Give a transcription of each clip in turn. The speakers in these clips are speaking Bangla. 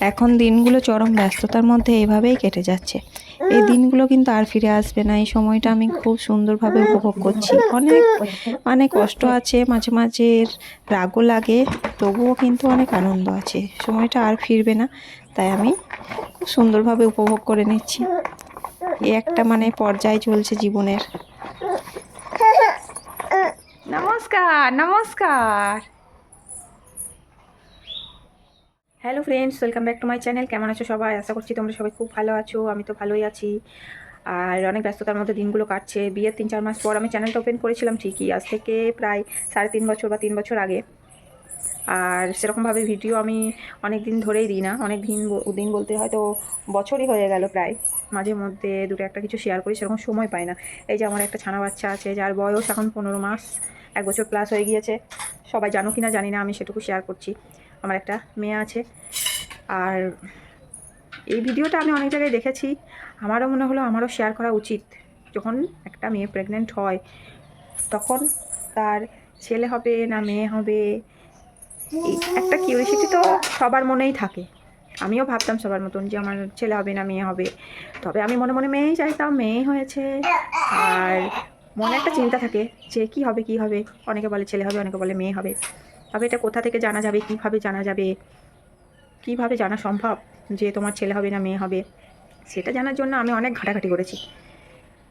এখন দিনগুলো চরম ব্যস্ততার মধ্যে এভাবেই কেটে যাচ্ছে। এই দিনগুলো কিন্তু আর ফিরে আসবে না। এই সময়টা আমি খুব সুন্দরভাবে উপভোগ করছি। অনেক মানে কষ্ট আছে, মাঝে মাঝে রাগও লাগে, তবুও কিন্তু অনেক আনন্দ আছে। সময়টা আর ফিরবে না, তাই আমি খুব সুন্দরভাবে উপভোগ করে নিচ্ছি। এই একটা মানে পর্যায় চলছে জীবনের। নমস্কার নমস্কার। Hello friends welcome back to my channel কেমন আছো সবাই? আশা করছি তোমরা সবাই খুব ভালো আছো, আমি তো ভালোই আছি। আর অনেক ব্যস্ততার মধ্যে দিনগুলো কাটছে। বিয়ের তিন চার মাস পর আমি চ্যানেলটা ওপেন করেছিলাম ঠিকই, আজ থেকে প্রায় সাড়ে তিন বছর বা তিন বছর আগে। আর সেরকমভাবে ভিডিও আমি অনেক দিন ধরেই দিই না। অনেক দিন দিন বলতে হয়তো বছরই হয়ে গেল প্রায়। মাঝে মধ্যে দুটো একটা কিছু শেয়ার করি, সেরকম সময় পাই না। এই যে আমার একটা ছানা বাচ্চা আছে, যার বয়স এখন পনেরো মাস, এক বছর প্লাস হয়ে গিয়েছে। সবাই জানো কি না জানি না, আমি সেটুকু শেয়ার করছি। আমার একটা মেয়ে আছে। আর এই ভিডিওটা আমি অনেক জায়গায় দেখেছি। আমারও মনে হলো আমারও শেয়ার করা উচিত। যখন একটা মেয়ে প্রেগনেন্ট হয়, তখন তার ছেলে হবে না মেয়ে হবে একটা কিউরিসিটি তো সবার মনেই থাকে। আমিও ভাবতাম সবার মতন যে আমার ছেলে হবে না মেয়ে হবে। তবে আমি মনে মনে মেয়েই চাইতাম মেয়ে হয়েছে। আর মনে একটা চিন্তা থাকে যে কি হবে কি হবে? অনেকে বলে ছেলে হবে, অনেকে বলে মেয়ে হবে। তবে এটা কোথা থেকে জানা যাবে, কীভাবে জানা যাবে? কীভাবে জানা সম্ভব যে তোমার ছেলে হবে না মেয়ে হবে? সেটা জানার জন্য আমি অনেক ঘাটাঘাটি করেছি।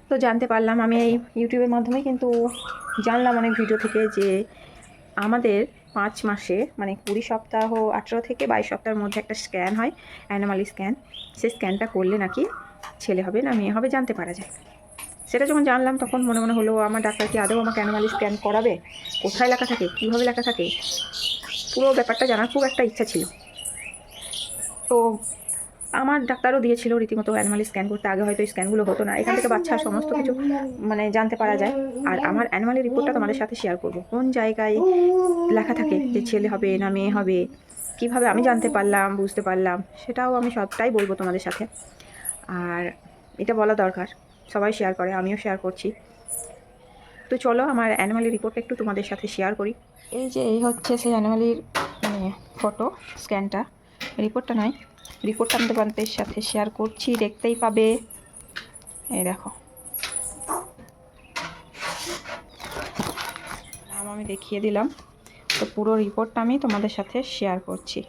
তো জানতে পারলাম, আমি এই ইউটিউবের মাধ্যমে কিন্তু জানলাম অনেক ভিডিও থেকে যে আমাদের পাঁচ মাসে মানে কুড়ি সপ্তাহ, আঠেরো থেকে বাইশ সপ্তাহের মধ্যে একটা স্ক্যান হয়, অ্যানোমালি স্ক্যান। সেই স্ক্যানটা করলে নাকি ছেলে হবে না মেয়ে হবে জানতে পারা যায়। সেটা যখন জানলাম, তখন মনে মনে হলো, আমার ডাক্তার কি আদৌ আমাকে অ্যানোমালি স্ক্যান করাবে? কোথায় লেখা থাকে? কীভাবে লেখা থাকে? পুরো ব্যাপারটা জানার খুব একটা ইচ্ছা ছিল। তো আমার ডাক্তারও দিয়েছিল রীতিমতো অ্যানিমালি স্ক্যান করতে। আগে হয়তো স্ক্যানগুলো হতো না। এখান থেকে বাচ্চার সমস্ত কিছু মানে জানতে পারা যায়। আর আমার অ্যানিমালি রিপোর্টটা তোমাদের সাথে শেয়ার করব। কোন জায়গায় লেখা থাকে যে ছেলে হবে না মেয়ে হবে? কীভাবে আমি জানতে পারলাম, বুঝতে পারলাম? সেটাও আমি সবটাই বলব তোমাদের সাথে। আর এটা বলা দরকার। সবাই শেয়ার করে, আমিও শেয়ার করছি। তো চলো আমার অ্যানিমালি রিপোর্টটা একটু তোমাদের সাথে শেয়ার করি। এই যে, এই হচ্ছে সেই অ্যানিমালির মানে ফটো স্ক্যানটা রিপোর্টটা নয় রিপোর্টটা আমি তোমাদের সাথে শেয়ার করছি, দেখতেই পাবে। এই দেখো। নাম আমি দেখিয়ে দিলাম। তো পুরো রিপোর্টটা আমি তোমাদের সাথে শেয়ার করছি।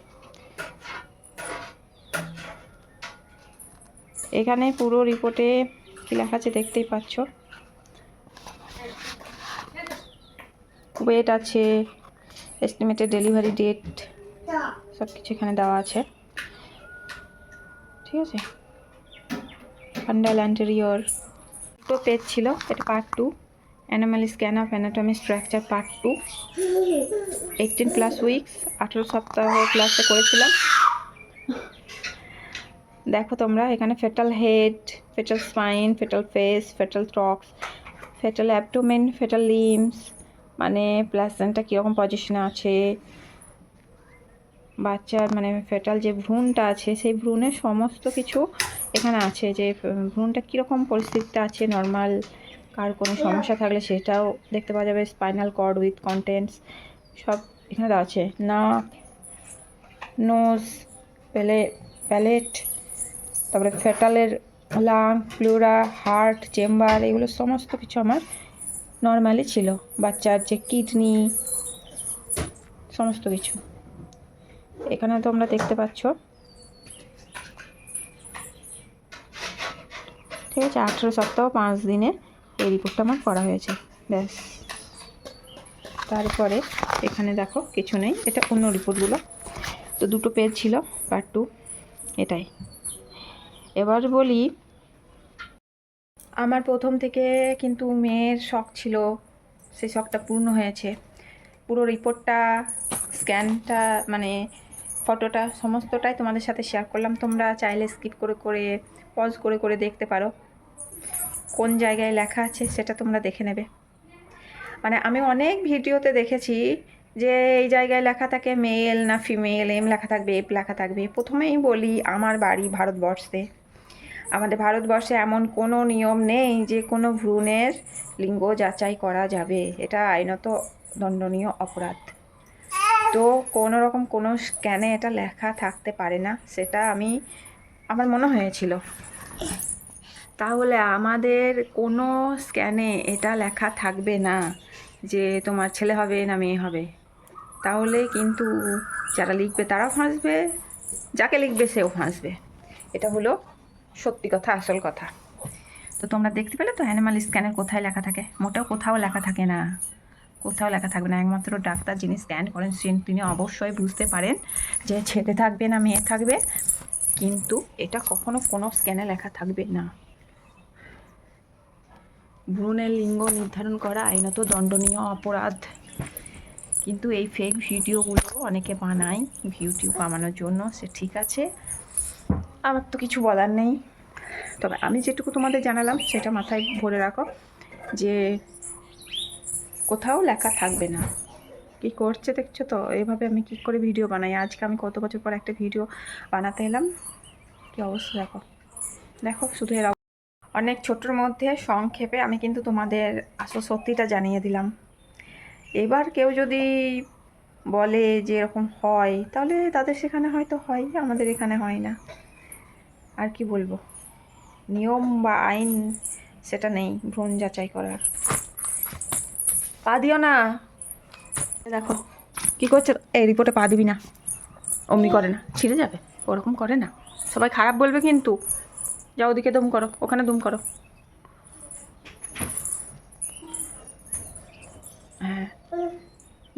এখানে পুরো রিপোর্টে কী লেখা আছে দেখতেই পাচ্ছ। ওয়েট আছে এস্টিমেটেড ডেলিভারি ডেট সব কিছু এখানে দেওয়া আছে। ঠিক আছে? ফান্ডাল অ্যান্টেরিয়র দুটো পেজ ছিল, এটা part two anomaly scan of anatomy structure part two eighteen plus weeks আঠেরো সপ্তাহ ক্লাসে করেছিলাম। দেখো তোমরা, এখানে fetal head fetal spine fetal face fetal thorax fetal abdomen fetal limbs মানে প্লাসেন্টটা কীরকম পজিশনে আছে, বাচ্চার মানে ফেটাল যে ভ্রূণটা আছে, সেই ভ্রূণের সমস্ত কিছু এখানে আছে যে ভ্রূণটা কীরকম পরিস্থিতিতে আছে নর্মাল কার কোনো সমস্যা থাকলে সেটাও দেখতে পাওয়া যাবে স্পাইনাল কর্ড উইথ কন্টেন্টস সব এখানে দেওয়া আছে, নাক নোজ প্যালে প্যালেট তারপরে ফেটালের লাং প্লুরা হার্ট চেম্বার এগুলো সমস্ত কিছু আমার নর্মালি ছিল। বাচ্চার যে কিডনি সমস্ত কিছু। এখানে তোমরা দেখতে পাচ্ছ। ঠিক আছে, আঠেরো সপ্তাহ, পাঁচ দিনে এই রিপোর্টটা আমার করা হয়েছে। ব্যাস। তারপরে এখানে দেখো, কিছু নেই। এটা অন্য রিপোর্টগুলো তো দুটো পেজ ছিল পার্ট টু এটাই। এবার বলি, আমার প্রথম থেকে কিন্তু মেয়ের শখ ছিল সেই শখটা পূর্ণ হয়েছে। পুরো রিপোর্টটা স্ক্যানটা মানে ফটোটা সমস্তটাই তোমাদের সাথে শেয়ার করলাম। তোমরা চাইলে স্কিপ করে করে পজ করে করে দেখতে পারো। কোন জায়গায় লেখা আছে সেটা তোমরা দেখে নেবে। মানে আমি অনেক ভিডিওতে দেখেছি যে এই জায়গায় লেখা থাকে মেল না ফিমেল এম লেখা থাকবে এপ লেখা থাকবে। প্রথমেই বলি, আমার বাড়ি ভারতবর্ষে। আমাদের ভারতবর্ষে এমন কোনো নিয়ম নেই যে কোনো ভ্রূণের লিঙ্গ যাচাই করা যাবে। এটা আইনত দণ্ডনীয় অপরাধ। তো কোনো রকম কোনো স্ক্যানে এটা লেখা থাকতে পারে না, সেটা আমি, আমার মনে হয়েছিল। তাহলে আমাদের কোনো স্ক্যানে এটা লেখা থাকবে না যে তোমার ছেলে হবে না মেয়ে হবে। তাহলে কিন্তু যারা লিখবে তারাও ফাঁসবে, যাকে লিখবে সেও ফাঁসবে। এটা হলো সত্যি কথা, আসল কথা। তো তোমরা দেখতে পেলে তো অ্যানিমাল স্ক্যানের কোথায় লেখা থাকে? মোটেও কোথাও লেখা থাকে না। কোথাও লেখা থাকবে না। একমাত্র ডাক্তার যিনি স্ক্যান করেন তিনি অবশ্যই বুঝতে পারেন যে ছেলে থাকবে না, মেয়ে থাকবে। কিন্তু এটা কখনো কোনো স্ক্যানে লেখা থাকবে না। ভ্রূণের লিঙ্গ নির্ধারণ করা আইনত দণ্ডনীয় অপরাধ। কিন্তু এই ফেক ভিডিওগুলো অনেকে বানায় ভিউটিউ কামানোর জন্য। সে ঠিক আছে। আমার তো কিছু বলার নেই। তবে আমি যেটুকু তোমাদের জানালাম, সেটা মাথায় ভরে রাখো যে কোথাও লেখা থাকবে না। কি করছে দেখছ তো? এইভাবে আমি কি করে ভিডিও বানাই? আজকে আমি কত বছর পর একটা ভিডিও বানাতে এলাম? কি অবস্থা দেখো। দেখো, শুধু এরা অনেক ছোটোর মধ্যে সংক্ষেপে আমি কিন্তু তোমাদের আসল সত্যিটা জানিয়ে দিলাম। এবার কেউ যদি বলে যে এরকম হয়, তাহলে তাদের সেখানে হয়তো হয়, আমাদের এখানে হয় না। আর কি বলব? নিয়ম বা আইন সেটা নেই, ভ্রূণ যাচাই করার। পা দিও না। দেখো, কি করছে? এই রিপোর্টে পা দিবি না। অমনি করে না। ছিঁড়ে যাবে। ওরকম করে না। সবাই খারাপ বলবে কিন্তু। যাও ওদিকে দুম করো, ওখানে দুম করো। হ্যাঁ।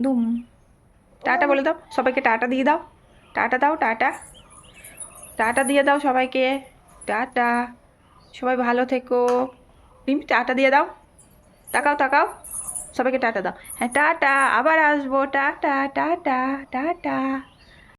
দুম। টাটা বলে দাও। সবাইকে টাটা দিয়ে দাও। টাটা দাও, টাটা। টাটা দিয়ে দাও সবাইকে। টাটা। সবাই ভালো থেকো। রিমি টাটা দিয়ে দাও। তাকাও তাকাও। সবাইকে টাটা দাও। হ্যাঁ টাটা। আবার আসব। Tata tata tata.